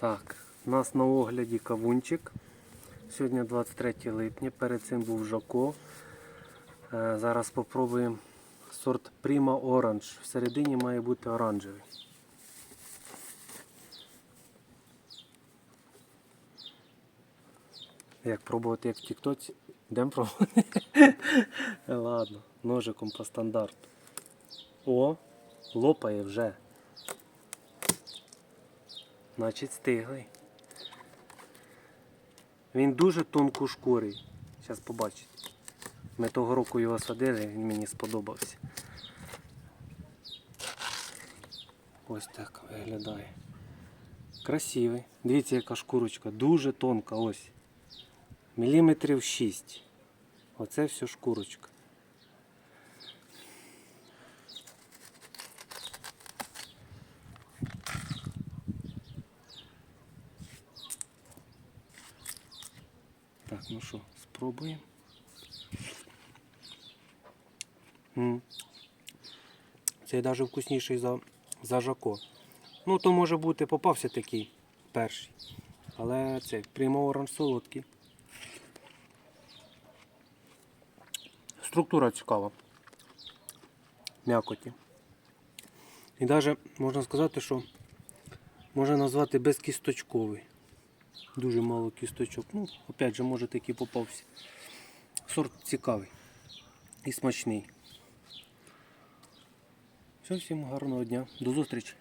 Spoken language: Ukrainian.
Так, у нас на огляді кавунчик. Сьогодні 23 липня, перед цим був Жако. Е, Зараз спробуємо сорт Prima Orange. Всередині має бути оранжевий. Як пробувати, як в Тіктоці. Йдемо пробувати. Ладно, ножиком по стандарту. О, лопає вже. Значить стиглий. Він дуже тонкошкурий. Зараз побачите. Ми того року його садили, він мені сподобався. Ось так виглядає. Красивий. Дивіться, яка шкурочка. Дуже тонка. Ось. Міліметрів 6. Оце все шкурочка. Так, ну що, спробуємо. М. Цей навіть вкусніший за, за жако. Ну, то може бути попався такий перший. Але цей прямо оранж солодкий. Структура цікава. М'якоті. І навіть можна сказати, що можна назвати безкісточковий. Дуже мало кісточок. Ну, опять же, може такий попався. Сорт цікавий і смачний. Все, всім гарного дня. До зустрічі.